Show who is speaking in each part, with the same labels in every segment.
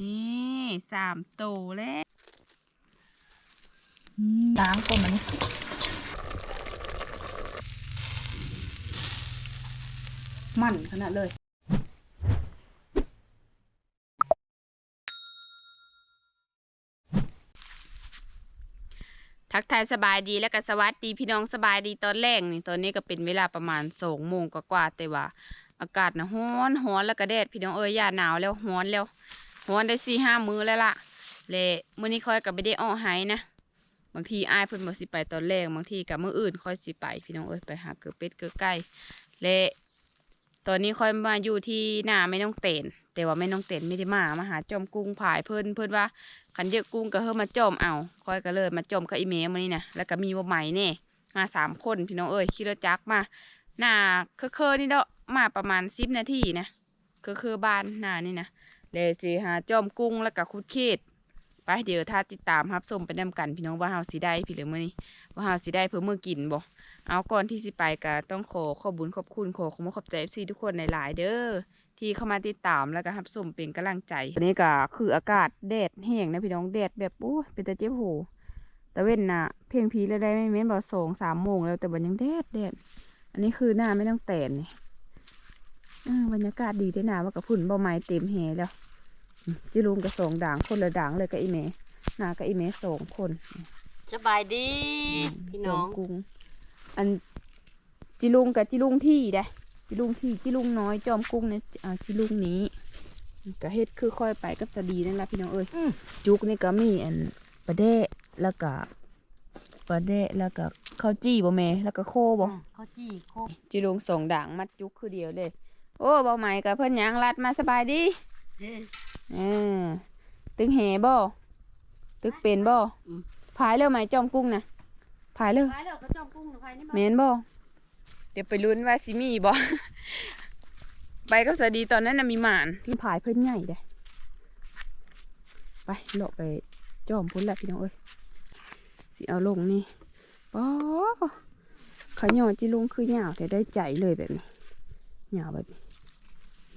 Speaker 1: นี่สามโตแล้ว
Speaker 2: ล้างก่อนมันนี่มันขนาดเลย
Speaker 1: ทักทายสบายดีแล้วก็สวัสดีพี่น้องสบายดีตอนแรกนี่ตอนนี้ก็เป็นเวลาประมาณสองโมงกว่าๆแต่ว่า อากาศนะร้อนร้อนแล้วก็แดดพี่น้องเอ้ยอย่าหนาวแล้วร้อนแล้ว ร้อนได้สี่ห้ามือแล้วล่ะและมื้อนี้ค่อยกับไปได้อ้อไห้นะ บางทีอ้ายเพิ่นบ่สิไปตอนแรกบางทีกับมื้ออื่นค่อยสิไป พี่น้องเอ้ยไปหาเกือเป็ดเกือไก่และตอนนี้ค่อยมาอยู่ที่หน้าแม่น้องเตนแต่ว่าแม่น้องเตนไม่ได้มามาหาจอมกุ้งผายเพิ่นเพิ่นว่าขันเยอะกุ้งก็เฮ้มาจอมเอาคอยก็เลยมาจอมกับอีเมมานี่นะแล้วก็มีว่าไหม่เน่มาสามคนพี่น้องเอ้ยขี่รถจักมาหน้าเคอๆนี่เนาะมาประมาณสิบนาทีนะเคอๆบ้านหน้านี่นะ เดี๋ยวสิหาจอมกุ้งแล้วก็คุดเขตไปเดี๋ยวถ้าติดตามรับชมไปนำกัน พี่น้องว่าเฮาสิได้พี่หรือมื้อนี้ว่าเฮาสิได้เพื่อมือกินบ่เอาก่อนที่สิไปก็ต้องขอขอบบุญขอบคุณขอขอบคุขอบใจ FC ทุกคนในหลายเด้อที่เข้ามาติดตามแล้วก็รับชมเป็นกำลังใจอันนี้ก็คืออากาศแดดแห้งนะพี่น้องแดดแบบโอ้เป็นตาเจ็บหูต่เว้นน่ะ เพียงพีแล้วได้ไม่เม้นบอสองสามโมงแล้วแต่บันยังแดดแดดอันนี้คือหน้าไม่ต้องแตนนี่ บรรยากาศดีด้วยนะว่ากับพุ่นเบาไม้เต็มแหแล้วอืมจิลุงกับสองด่างคนละด่างเลยกับอีเมหน้ากับอีเมสองคน
Speaker 3: สบายดีพี่น้อง
Speaker 1: จมกุ้งอันจิลุงกับจิลุงที่ได้จิลุงที่จิลุงน้อยจอมกุ้งเนี่ยอ่าจิลุงนี้ก็เฮ็ดคือค่อยไปกับสดีนั่นแหละพี่น้องเอ้ยจุกนี่ก็มีอันปลาแดะแล้วก็ปลาแดะแล้วก็ข้าวจี้บ่แม่แล้วก็โคบ่
Speaker 3: ข้าวจี้โคก
Speaker 1: จิลุงสองด่างมัดจุกคือเดียวเลย โอ้เบาใหม่กับเพิ่นหยังรัดมาสบายดีเออตึงแหบ่ตึกเป็นบ่พายเร็วไหมจอมกุ้งนะพายเร็ว
Speaker 3: ไปแล้วก็จอมกุ้งหรือใครนี่
Speaker 1: แมนบ่เดี๋ยวไปลุ้นว่าซิมีบ่ไปกับสวัสดีตอนนั้นน่ะมีหมานที่ผายเพิ่นใหญ่เด้ไปเลาะไปจอมพุ่นละพี่น้องเอ้ยสิเอาลงนี่ป๊อขยอจิลุงคือหยาวแต่ได้ใจเลยแบบนี้หยาวแบบนี้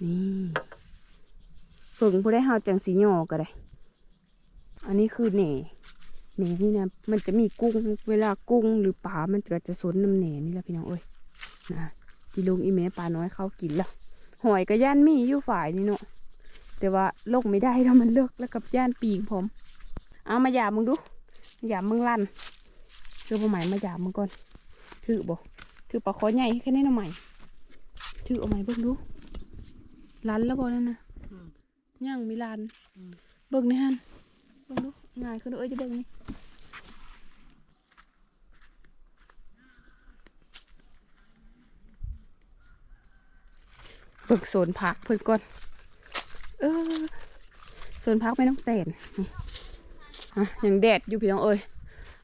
Speaker 1: นี่ฝึงผู้ได้เฮาจังสีหยอก็ได้ อันนี้คือเหน่แหน่นี่นะมันจะมีกุ้งเวลากุ้งหรือปลา มันก็จะสนน้ำแหน่นี่แหละพี่น้องเอ้ยนะจิลุงอีเมปลาน้อยเขากินแล้วหอยก็ย่านมีอยู่ฝ่ายนี่เนาะแต่ว่าโลกไม่ได้แล้วมันเลิกแล้วกับย่านปีงผม เอามาหยาบมึงดูหยาบมึงลั่นเจอปลาไหมมาหยาบมึงก่อนถือบ่ถือปลาคอใหญ่แค่นี้นะไหมถือเอาไหมเบิ่งดู ลันแล้วบ่นั่นนะย่างมีลันเบิ่งนี่ฮันเบิ่งดูง่ายขึ้นเอ้ยจะเบิ่งนี่เบิกโซนพักเพิ่นก่อน เออโซนพักไม่ต้องเตนนี่อะอย่างแดดอยู่พี่น้องเอ้ย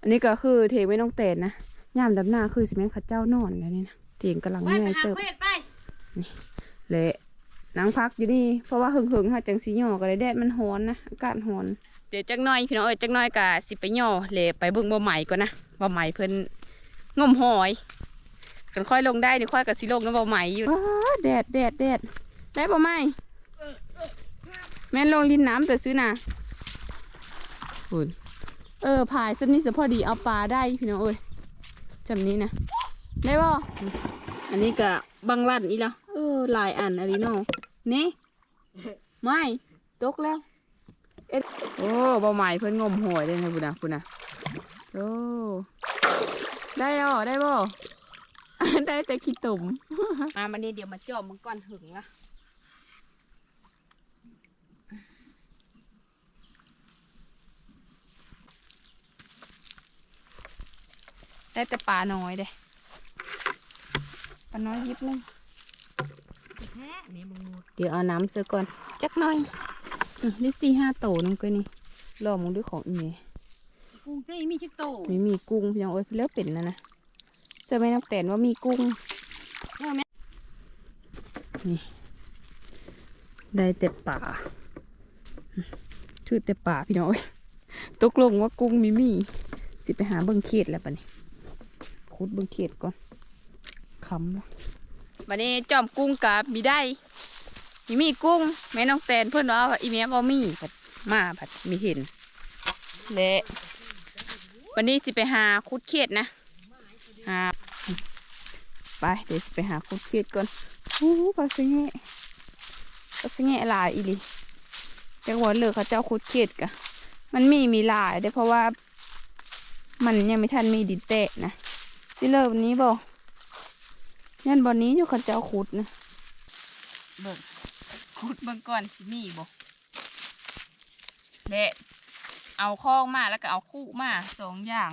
Speaker 1: อันนี้ก็คือเทงไม่ต้องเตนนะยามดำหน้าคือสิแม่นเข้าเจ้านอนแล้วนี่นะเถียงกำลัง
Speaker 3: ไป
Speaker 1: ให
Speaker 3: ไป
Speaker 1: ญ่
Speaker 3: หา
Speaker 1: เติบ
Speaker 3: เวทไป
Speaker 1: เละ นางพักอยู่นี่ เพราะว่าหึงหึงๆค่ะจังสีหย่อก็เลยแดดมันร้อนนะอากาศร้อนเดี๋ยวจักหน่อยพี่น้องเอ้ยจักหน่อยกะสิไปหย่อเละไปเบิ่งบ่ใหม่ก่อนนะบ่ใหม่เพิ่นงมหอย กันค่อยลงได้นี่ค่อยกับสิลงน้ำบ่ใหม่อยู่อ้าแดดแดดแดดได้บ่ไหมแม่นลงลินน้ำแต่ซื้อน่ะคุณเออพายสักนี้จะพอดีเอาปลาได้พี่น้องเอ้ยจำนี้นะได้บ่อันนี้ก็บังลั่นอีแล้วเออ หลายอันอันนี้เนาะนี่ไม่ตกแล้วเอ็ดโอ้บ่ใหม่เพิ่นงมหอยได้ไงพุ่นนะพุ่นนะโอ้ได้อ่อได้บ่ได้แต่ขี้ตุ่มมามันนี้เดี๋ยวมาจอมมันก่อนหึงละได้แต่ปลาน้อยเด้ปลาน้อยยิบนึง
Speaker 3: แท้นี่มึง
Speaker 1: เดี๋ยวเอาน้ำเสือก่อน จักหน่อยอืมนี่สี่ห้าโตน้องเกยนี่รอมึงด้วยของอีเม
Speaker 3: กุ้งเจ้มีชิกโต
Speaker 1: ไม่มีกุ้งพี่น้องเอ้ยเลิกเป็นแล้วนะเสื้อแม่นักแต่นว่ามีกุ้ง
Speaker 3: เออแม่
Speaker 1: นี่ได้แต่ป่าถือแต่ป่าพี่น้องเอ้ยตกลงว่ากุ้งมีมีสิไปหาเบิ้งเขียดแล้วปะนี่คุดเบิ้งเขียดก่อนคำแล้ว วันนี้จอมกุ้งกับมีได้มีมีกุ้งแม่น้องแตนเพื่อนว่าอีเมียบ่มีบัดมาผัดมีเห็นและวันนี้สิไปหาคุดเขียดนะหาไปเดี๋ยวสิไปหาคุดเขียดก่อนโอ้ปลาสิงแงปลาสิงแงหลายอีหลีจังหวัดเลยเขาเจ้าคุดเขียดกะมันมีมีหลายเด้อเพราะว่า มันยังไม่ทันมีดินเตะนะสิเลิกวันนี้บอก ยันบอนนี้อยู่เขาเจ้าขุดนะเบิ่งขุดเบิ่งก่อนสิมีบอกเละเอาข้องมาแล้วก็เอาคู่มาสองอย่าง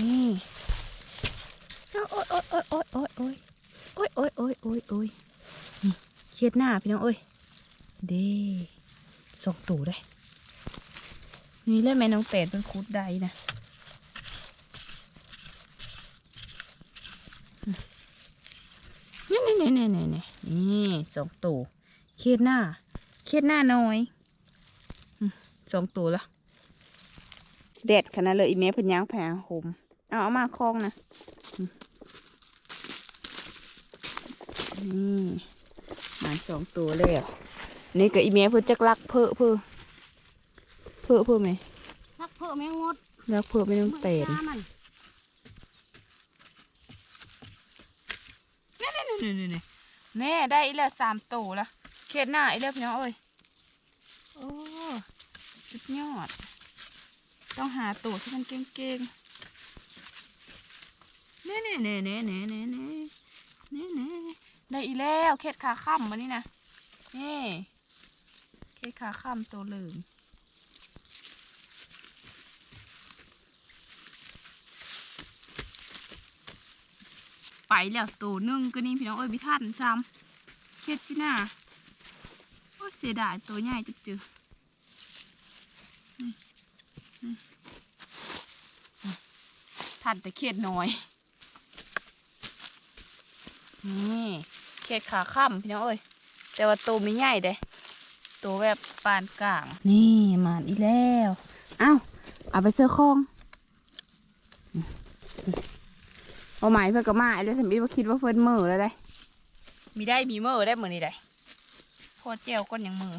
Speaker 1: นี่โอ๊ยโอ๊ยโอ๊ยโอ๊ยโอ๊ยโอ๊ยโอ๊ยโอ๊ยโอ๊ยนี่เครียดหน้าพี่น้องเอ้ย ด้สองตู่ได้ นี่เล่นแม่น้องเป็ดเป็นคุดได้นะนี่นี่นี่นี่นี่นี่นี่สองตัวเครียดหน้าเครียดหน้าน้อยสองตัวละเด็ดขนาดเลยอีเมพย่างแผงหมเอาเอามาคล้องนะนี่มาสองตัวแล้ว นี่ก็อีเมลเพิ่นจักลักเพื่อเพื่อเพื่อเพื่อไหม
Speaker 3: พักเพิ่มแมงมด
Speaker 1: ลักเพื่อไม่ต้องเป็ด
Speaker 3: มื่อมัน
Speaker 1: นี่นี่นี่แน่ได้อีแล้วสามตัวละเครียดหน้าอีแล้วพี่น้องเอ้ยโอ้สุดยอด ต้องหาตัวที่มันเก่งๆเน่เน่เน่เน่เน่เน่เน่เน่เน่ได้อีแล้วเคล็ดขาค่ำมานี่นะนี่ เคล็ดขาค่ำตัวเหลืองไปแล้วตัวนึ่งก็นี่พี่น้องเอ้ยพี่ท่านซ้ำเคล็ดจีน่าโอ้เสียดายตัวใหญ่จุ๊จือทันแต่เขียดน้อย นี่เขียดขาค่ำพี่น้องเอ้ยแต่ว่าตัวไม่ใหญ่เด้ ตัวแบบปานกลาง นี่มาอีกแล้วเอ้าเอาไปเสื้อคองเอาหมายเพื่อนก็มาไอ้เลยสมบีว่าคิดว่าเพิ่นมือแล้วได้ มีได้มีมือได้มือนี่ได้โคตรเจียวก้นยังมือ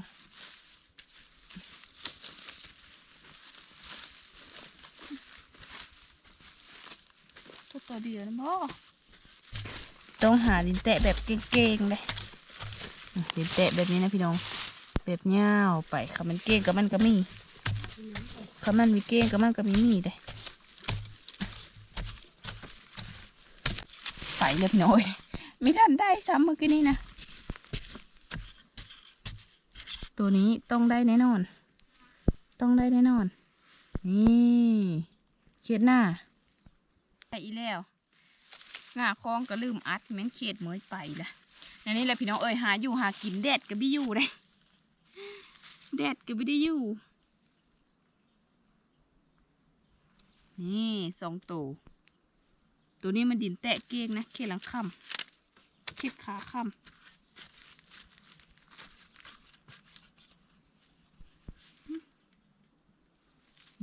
Speaker 1: ตัวตัวเดียวนะพ่อต้องหาดินแตะแบบเก่งๆเลยอืมดินแตะแบบนี้นะพี่น้อง แบบเงาวไปคำมันเก่งกับมันก็มีคำมันมีเก่งกับมันก็มีมีเลยไปเลยพี่น้อยไม่ทันได้ซ้ำเมื่อกี้นี้นะ ตัวนี้ต้องได้แน่นอน ต้องได้แน่นอน นี่เครียดหน้าไปอีแล้วงาคลองก็ลืมอัดแม่นเขตเหมยไปละนั่นนี่แหละพี่น้องเอ้ยหาอยู่หากินแดดก็บิอยู่เลย แดดก็ไม่ได้อยู่ นี่สองตัว ตัวนี้มันดินแตะเก้งนะเขตหลังค่ำเขตขาค่ำ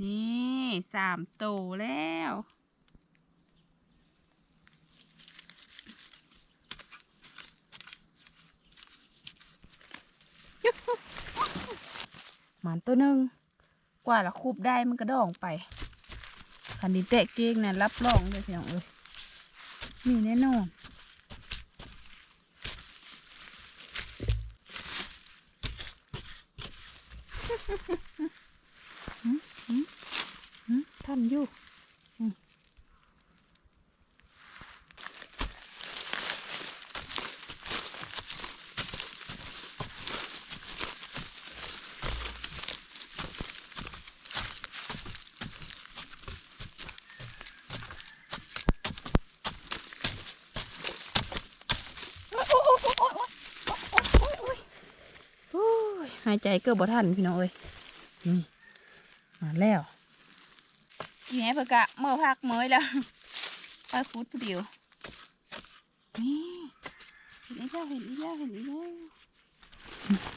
Speaker 1: นี่สามตัวแล้ว มันตัวหนึ่งกว่าละคูบได้มันก็ดองไปคันนี้แตะเก้งนะรับรองเลยพี่น้องเอ้ยมีแน่นอนายใจเกือบบ่ทันพี่น้องเอ้ยนี่มาแล้วนี่เพื่อกะเมื่อพักเมื่อแล้วไปฟุตเดียวนี่เห็นอีกแล้วเห็นอีกแล้วเห็นอีกแล้ว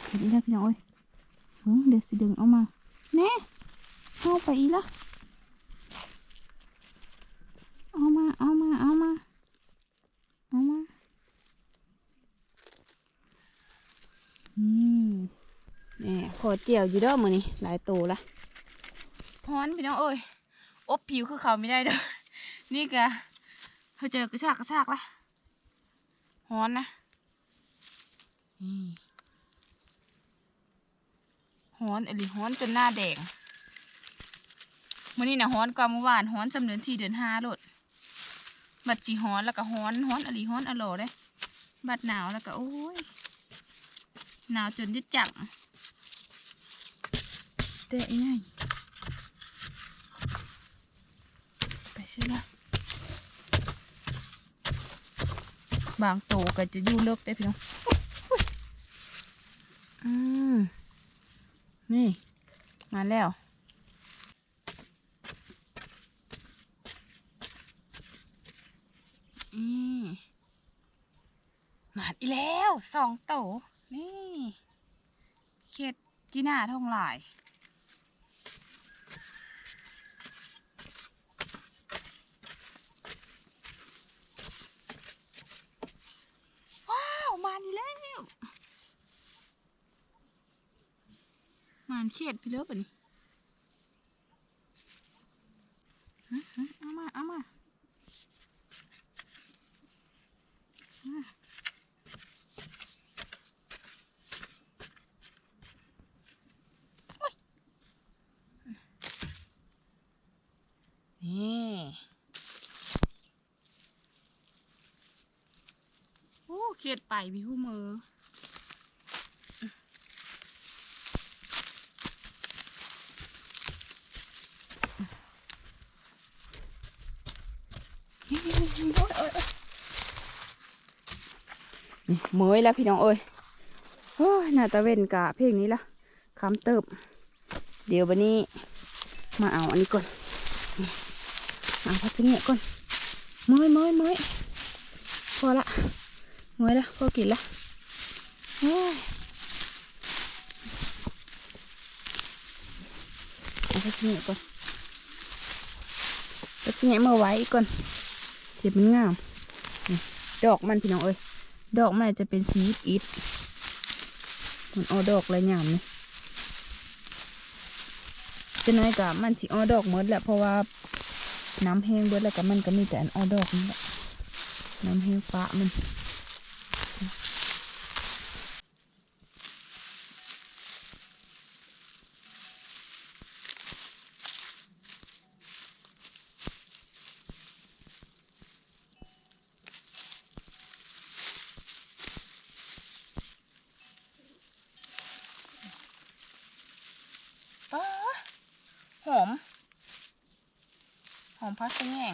Speaker 1: เห็นอีกแล้วพี่น้องเอ้ยเดี๋ยวสิดึงออกมาแน่เข้าไปอีกแล้วเอามาเอามาเอามาเอามาอืม จียวอยู่เด้อมือนี้หลายโตละฮ้อนพี่น้องเอ้ยอบผิวคือเขาไม่ได้เด้อนี่กะเขาเจอกระชากกระชากละฮ้อนนะนี่ฮ้อนอหลีฮ้อนจนหน้าแดงมื้อนี้นะฮ้อนกว่าเมื่อวานฮ้อนจำเดือนสี่เดือนห้าโลดบัดสีฮ้อนแล้วก็ฮ้อนฮ้อนอหลีฮ้อนอโลเลยบัดหนาวแล้วก็โอ้ยหนาวจนยึดจัง เตะง่ายไปใช่ไหมบางโตก็จะอยู่เลิกได้พี่น้องอุ๊ยอืมนี่ มาแล้วอืมหมาดอีแล้วสองโตนี่ เข็ดจีน่าทองหลาย ว้าวมานี่แล้วมานเข็ดพี่เลิฟอะนี่ฮะฮะเอามา เอามานี่โอ้เขียดไปพี่หูมือ เมยแล้วพี่น้องเอ้ยโอ้ยน่าจะเว้นกะเพลงนี้ละคำเติบ เดี๋ยววันนี้ มาเอาอันนี้ก่อนเอาพัชเงี้ยก่อนเมยเมยเมยพอละเมยละพอกินละโอ้ยเอาพัชเงี้ยก่อนพัชเงี้ยมาไว้ก่อนเดี๋ยวมันงาม ดอกมันพี่น้องเอ้ย ดอกมันจะเป็นสีอิดมันออดอกอะไรงามนี่จะน้อยกับมันสีออดอกหมดแหละเพราะว่าน้ำแห้งเบิดแล้วก็มันก็มีแต่อันออดอกนี่แหละน้ำแห้งปะมันป๊า หอม หอมพัสแงง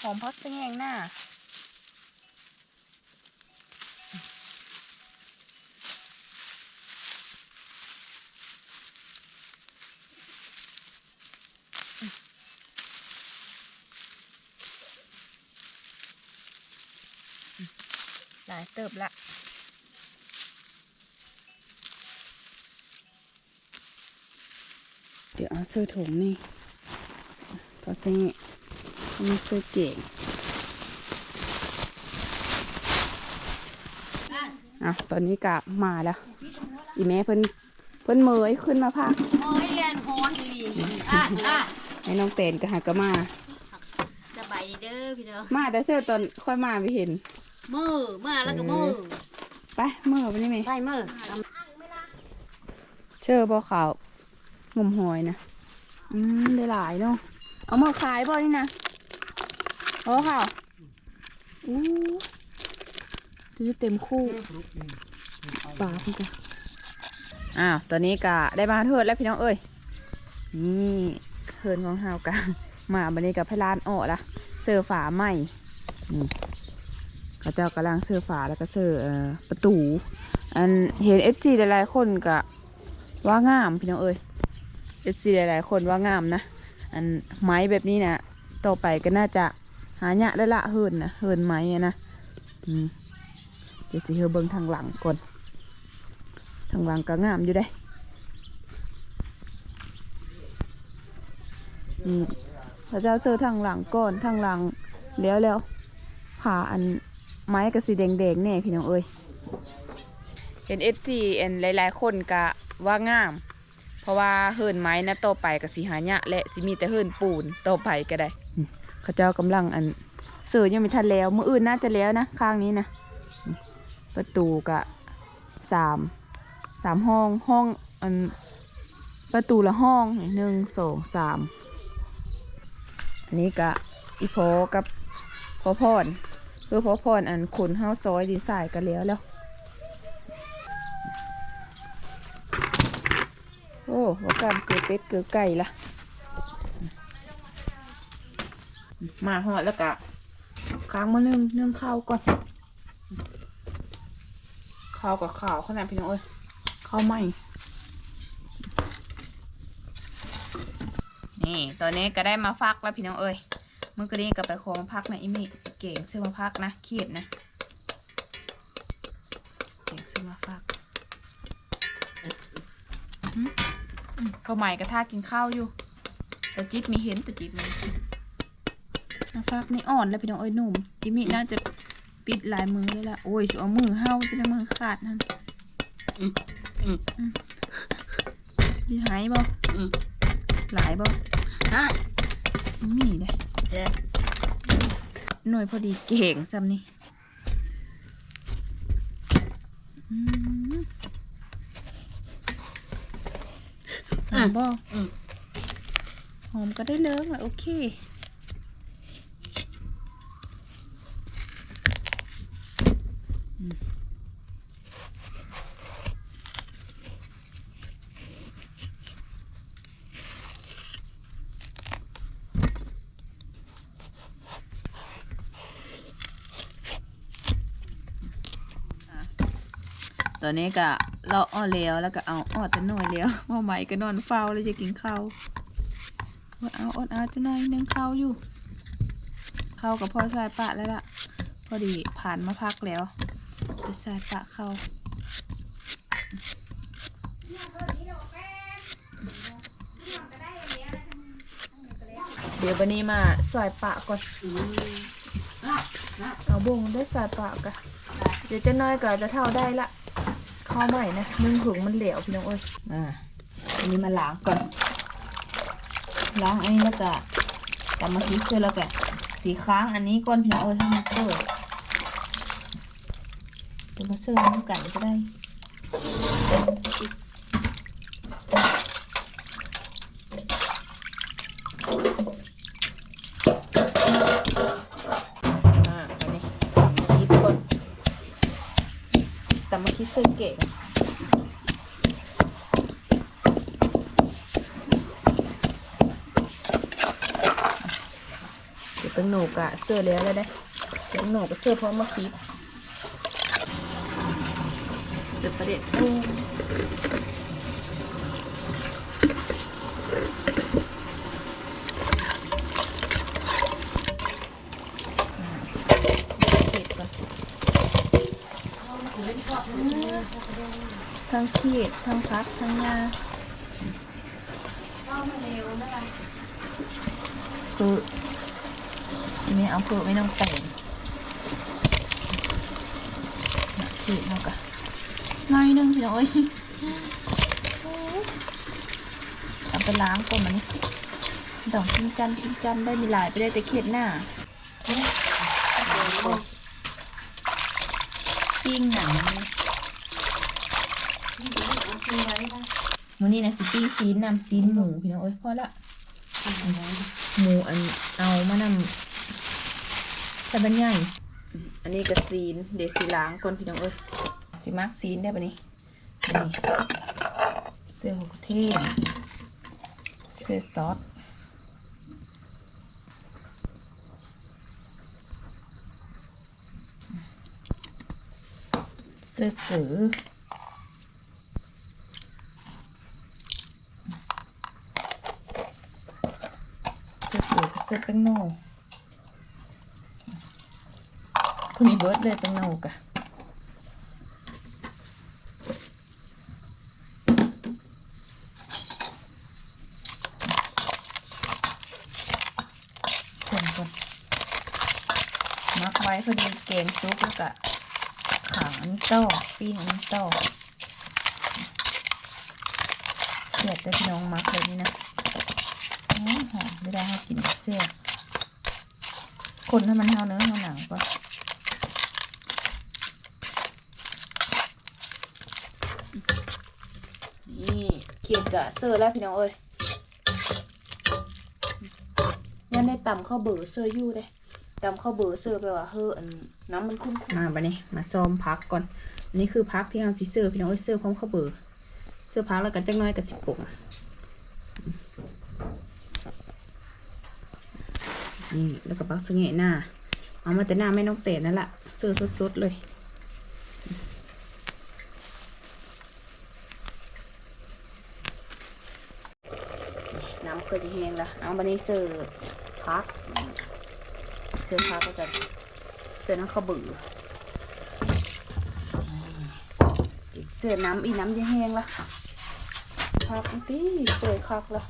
Speaker 1: หอมพัสแงงหน้า หลายเติบละ เดี๋ยวเอาเสื้อถุงนี่พอเซ่มีเสื้อเก่งอะตอนนี้กะมาแล้ว อีแม่เพิ่นเพิ่นเมยขึ้นมาพัก
Speaker 3: เอ้ยเรียนฮ้อนดีอะอะ
Speaker 1: ให้น้องเตนก็หากะมา
Speaker 3: สบายดีเด้อพี่เด้อ
Speaker 1: มาแต่เสื้อตอนค่อยมาไม่เห็น
Speaker 3: มือมาแล้วก็มือ
Speaker 1: ไปเมื่อวันนี้ไหม
Speaker 3: ไปมือ
Speaker 1: เชื่อบ่ขาว งมหอยนะอืมได้หลายเนาะเอามาขายบ่นี่นะโอ้ข่าวอู้จะเต็มคู่ปลาพี่จ้ะอ้าวตอนนี้กะได้มาเถิดแล้วพี่น้องเอ้ยนี่เทินของเฮากะมาบันนี้กับพลานออละเสื้อฝาใหม่นี่เขาเจ้ากำลังเสื้อฝาแล้วก็เสื่อประตู อันเห็นเอฟซีหลายๆคนกะว่างามพี่น้องเอ้ย เอฟซีหลาย ๆ คนว่างามนะ อันไม้แบบนี้นะต่อไปก็น่าจะหายะแล้ละเฮินนะเฮินไม้อะนะอืมเดี๋ยวสิเฮอเบิ่งทางหลังก่อน ทางหลังก็งามอยู่ได้อืมพระเจ้าเจอทางหลังก่อนทางหลังแล้วแล้วผ่าอันไม้ก็สีแดงๆแน่พี่น้องเอ้ยเห็นเอฟซีอันหลาย ๆ คนกะว่างาม เพราะว่าเฮิรนไม้นะต่อไปก็สิหายะและสิมีแต่เฮิรนปูนต่อไปก็ได้เขาเจ้ากำลังอันเสือยังไม่ทันแล้วมืออื่นน่าจะแล้วนะข้างนี้นะประตูกะสามสามห้องห้องอันประตูละห้องหนึ่งสองสามอันนี้กะอีพอกับพอพรคือพอพรอันขนเฮาซอยดีไซน์กันแล้วแล้ว โอ้ว่าการเกลือเป็ดเกลือไก่ละมาหอดแล้วกะค้างมานึ่งนึ่งข้าวก่อนข้าวกับข้าวขนาดพี่น้องเอ้ยข้าวไหมนี่ตอนนี้ก็ได้มาฟักแล้วพี่น้องเอ้ยเมื่อกี้ก็ไปขอมาพักนะอิมิสเก่งซื้อมาพักนะเขียดนะ อใหม่กระทากินข้าวอยู่ แต่จิ๊บมีเห็นแต่จิ๊บไมีนะฟักนี่อ่อนแล้วพี่น้องเอ้ยหนุ่ม จิมมี่น่าจะปิดหลายมือเลยล่ะ โอ้ยสิเอามือเห่าจะได้มือขาดนั่นดีหายบ่หลายบ่
Speaker 3: อะ
Speaker 1: มีเลย
Speaker 3: เด้อ
Speaker 1: หน่วยพอดีเก่งซ้ำนี่อืมหอ มบ่
Speaker 3: อืม
Speaker 1: หอมก็ได้เลิกละโอเคตอนนี้ก็ เราอ้อแล้วแล้วก็เอาอ้อจะน่อยแล้วว่าใหม่ก็นอนเฝ้าแล้วจะกินข้าวว่าเอาอดเอาจะน่อยนึงข้าวอยู่ข้าวกับพ่อชายปะแล้วล่ะ พอดีผ่านมาพักแล้วไปชายปะเข้าเดี๋ยววันนี้มาซอยปะก่อนเอาบงได้สายปากกะเดี๋ยวจะน้อยก็จะเท่าได้ละ ข้าวใหม่นะนึ่งถุงมันเหลวพี่น้องเอ้ยอ่าอันนี้มาล้างก่อน ล้างอันนี้แล้วก็กลับมาทีเสื้อแล้วก็สีค้างอันนี้ก่อนพี่น้องเอ้ยให้มันเปิดเดี๋ยวมาเสื้อน้ำกันก็ได้ แต่มาคิดเสื้อเก่งเดี๋ยวเป็นหนูกะเสื้อแล้วเลยได้เด็กหนูกะเสื้อพร้อมมาคิดเสื้อประเด็ดตู้เผ็ดก่อน ทั้งขีดทั้งพักทั้งงาคือไม่เอาเพื่อไม่ต้องแต่งขีดเท่ากันน้อยหนึงพี่น้อยเอาไปล้างก่อนมันนี่ดอกพิมจันทร์พิมจันได้มีหลายไปได้แต่เขียดหน้าปิ้งหนังมันนี่นะสิปิ้ง ซีนนำซีนหมูพี่น้องเอ้ยพอละหมูอันเอามานำใส่บันใหญ่อันนี้ก็ซีนเดี๋ยวสีล้างก่อนพี่น้องเอ้ยสีมักซีนได้ปะนี่นี่เสื้อหัวเทศเสื้อซอสเสื้อสือเสื้อสือกับเสื้อแป้งโน่คุณอีเบิร์ดเลยแป้งโน่กะคนก่อนมักไว้พอดีเกมซุปแล้วก็ขังอันนี้ต่อปิ้งอันนี้ต่อ
Speaker 2: เสียดได้น้องมักแบบนี้นะ หอมไม่ได้ให้กินเสียคนให้มันเท่าเนื้อเท่าหนังก่อนนี่เขียดกะเซอร์แล้วพี่น้องเอ้ยยันได้ตำข้าวเบอร์เซอร์อยู่เลยตำข้าวเบอร์เซอร์แปว่าเฮ้อน้ำมันคุ้นๆ
Speaker 1: มาบัดนี้มาซ้อมพักก่อนนี่คือพักที่เอาสิเสิร์ฟพี่น้องเอ้ยเสิร์ฟพร้อมข้าวเบอร์เสิร์ฟพักแล้วก็จักหน้อยกับสิบปรุง นี่แล้วก็ปักสะเงะหน้า เอามาแต่หน้าไม่น้องเตะนั่นแหละเสิร์ฟสดๆเลยน้ำเคยจะแห้งละเอาบันนี้เสิร์ฟพักเสิร์ฟพักก็จะเสิร์ฟน้ำข้าวบือเสิร์ฟน้ำอีน้ำจะแห้งละพักตีเปิดคักละ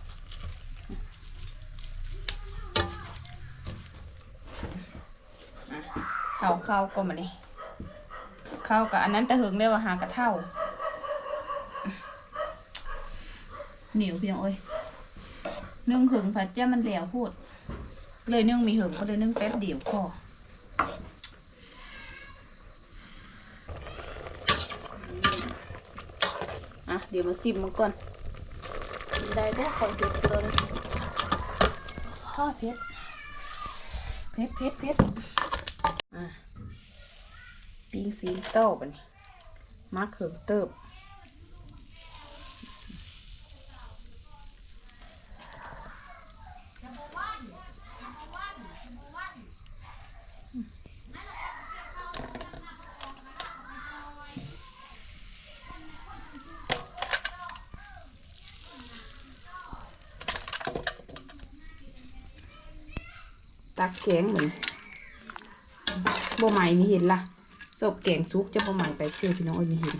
Speaker 1: เท่าเข้าก็มานี่เข้ากับอันนั้นแต่เหิงได้ว่าหากระเท่าเหนียวพี่น้องเอ้ยนึ่งหึงผัดเจ้ามันเหลวพูด เลยนึ่งมีหึงก็เลยนึ่งแป๊บเดียวพออะเดี๋ยวมาซิมมันก่อน ได้ก็คอเผ็ดเลยข้อเผ็ดเผ็ดเผ็ดเผ็ดอะ ปิ้งซีนเต้าบันมักเขิงเติบตักแกงเหมือนบ่ใหม่มีเห็นละ่ะ ศพแกงซุกจะบ่ใหม่ไปเชื่อพี่น้องอ้อยเห็น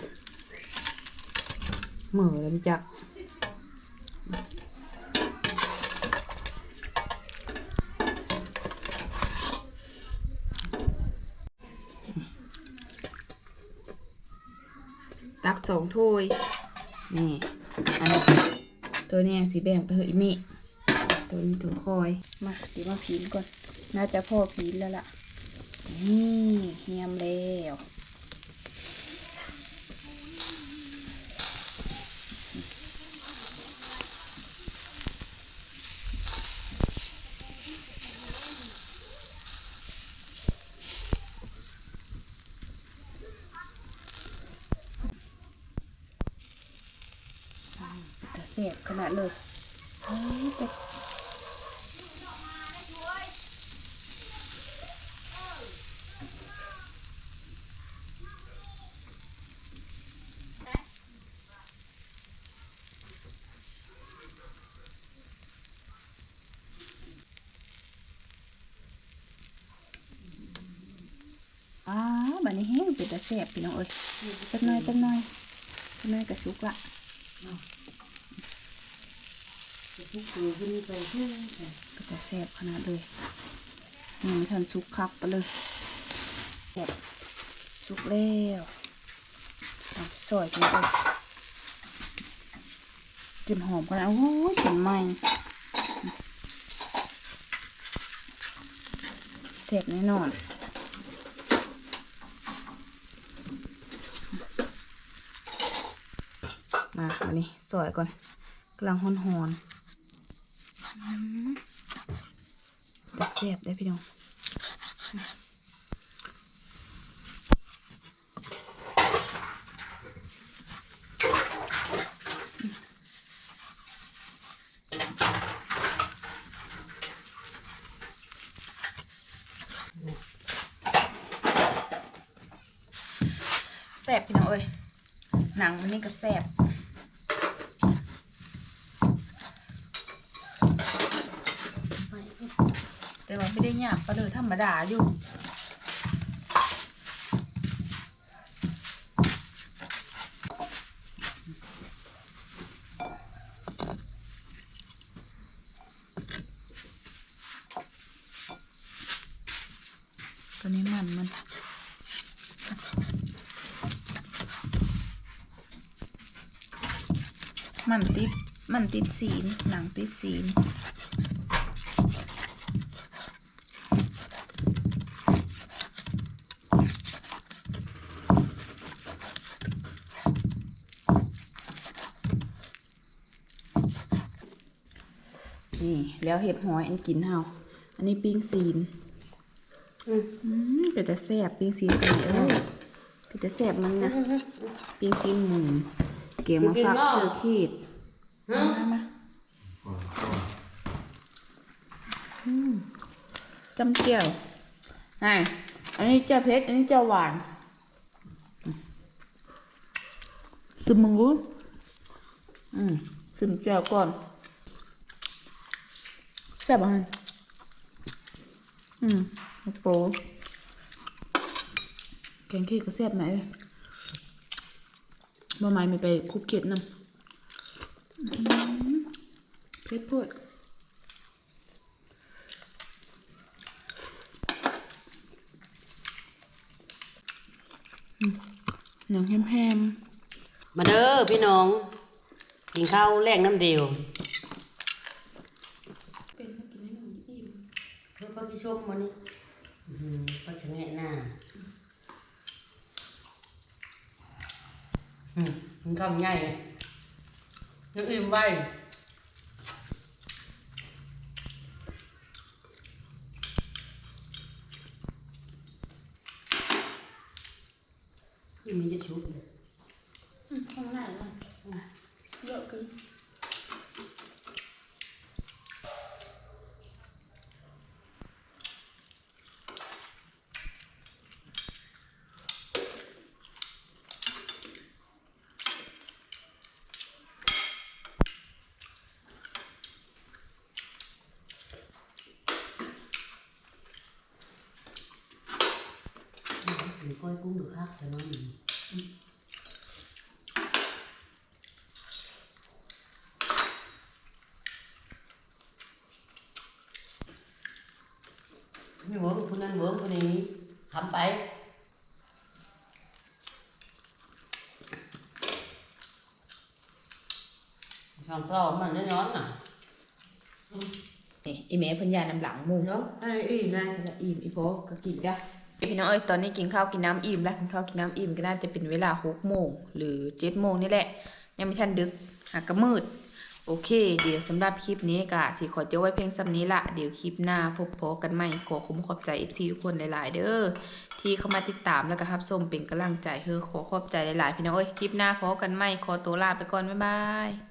Speaker 1: เหมือแล้วจักตักสองถ้วย นี่อันนี้ตัวนี้สีแบ่งไปเหอะอีมิตัวนี้ตัวคอย มาเดี๋ยวมาพีนก่อน น่าจะพ่อพีนแล้วล่ะ นี่เฮียมแล้วแต่เสียบขนาดเลยเฮ้ยแต่ อ้าวบัดนี้แห้ง เป็นตะแสบพี่น้องเอ้ยจักหน่อยจักหน่อยจักหน่อยกระสุกละก็จะแสบขนาดเลยยังไม่ทันสุกคักไปเลยแสบสุกแล้วเอาไปซอยกันเลยกลิ่นหอมกันนะโอ้ยกลิ่นใหม่แสบแน่นอน มาวันนี้ สวยก่อนกำลังหอนหอนแต่เสียบได้พี่น้องแสบพี่น้องเอ้ยหนังมันนี่ก็แสบ แต่ว่าไม่ได้ยากก็เลยธรรมดาอยู่ตัวนี้มันมันมันติด มันติดสีนหนังติดสีน
Speaker 4: นี่ แล้วเห็ดหอยอันกินเฮาอันนี้ปิ้งซีน
Speaker 3: อืม
Speaker 4: อืมเป็นแต่แซ่บปิ้งซีนกันเอ้ยเป็นแต่แซ่บมันนะปิ้งซีนหมูเกี๊ยวมาฝากเสือขีด
Speaker 3: ฮะ
Speaker 1: มามาอืมจำเกี่ยว
Speaker 4: นี่อันนี้จะเผ็ดอันนี้จะหวาน
Speaker 1: ซึมมึงรู้
Speaker 4: อืมซึมเจียวก่อนแซ่บอะฮะอืมโอ้โหแกงเค้กก็แซ่บไหมเอ้ยบ่ไม้ไม่ไปคุกเก็ดนำอืมเผ็ดโพดอืมหนังแฮมๆ
Speaker 3: มาเด้อพี่น้อง กินข้าวแลกน้ำเดียวเพื่อ ก็ที่ชมวันนี้อื้อหือก็จะแงะหน้าอืมมันคำใหญ่เลยยังอิ่มไว้นี่มีจะชุบเล ย
Speaker 4: ข้างในมันเยอะเกิน
Speaker 3: หรือก้อยกุ้งหรือคักแต่น้อยหนึ่งนี่เวิร์กคนนั้นเวิร์กคนนี้ทำไปทำปลอมมันย้อนๆน่ะ
Speaker 1: นี่อีเมลเพันยาน้ำหลังหมู
Speaker 3: เนาะไอ้อีนาย
Speaker 1: แล้วอิ่มอีโพก็กินได้ พี่น้องเอ้ยตอนนี้กินข้าวกินน้ำอิ่มแล้วกินข้าวกินน้ำอิ่มก็น่าจะเป็นเวลาหกโมงหรือเจ็ดโมงนี่แหละ ยังไม่ทันดึกหากก็มืด โอเค เดี๋ยวสำหรับคลิปนี้ก็สิขอเจ้าไว้เพียงสำนี้ละเดี๋ยวคลิปหน้าพบพอกันใหม่ขอคุ้มขอบใจ FC ทุกคนหลาย ๆ เด้อที่เข้ามาติดตามแล้วก็รับชมเป็นกำลังใจเฮ้อขอขอบใจหลาย ๆ พี่น้องเอ้ยคลิปหน้าพอกันใหม่ขอตัวลาไปก่อนบ๊ายบาย